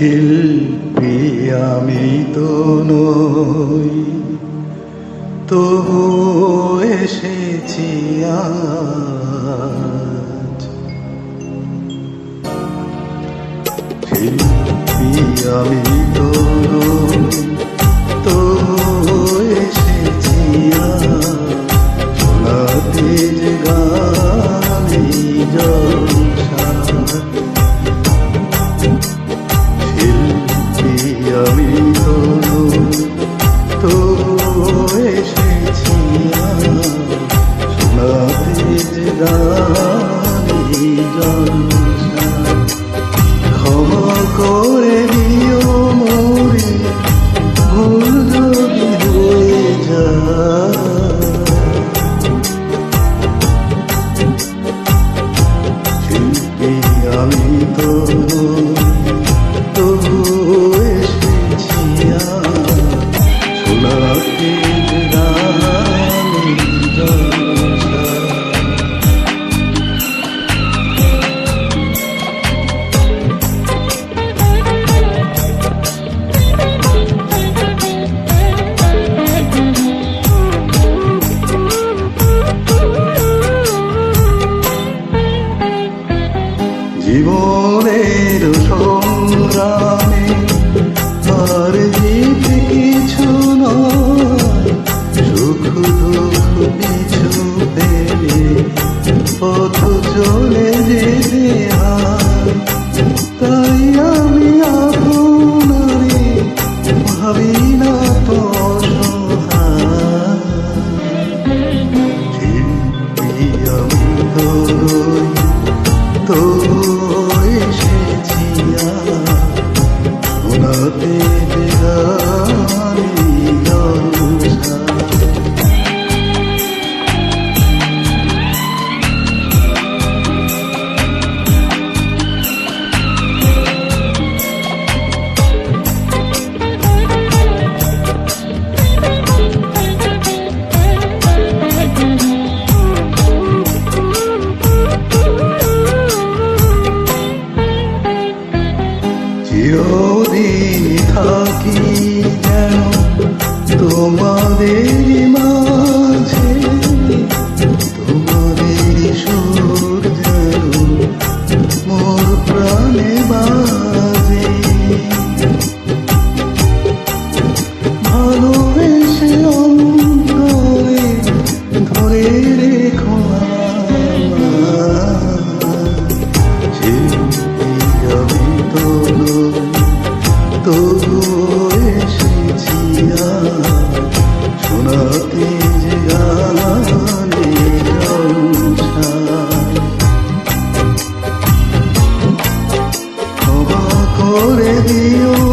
শিল্পী আমি তো নই। তবু এসেছি শিল্পী আমি তো নই। তবু এসেছি আজ। শোনাতে শোনাতে যে গানি জীবনের সংগ্রামে চিরদিন থাকি যেন তোমাদের মাঝে তোমাদের সুর যেন মোর প্রাণে বাজে ভালোবেসে অন্তরে ধরে রেখো আমায়। তো এসেছি শোনাতে যে গানে ক্ষমা করে দিও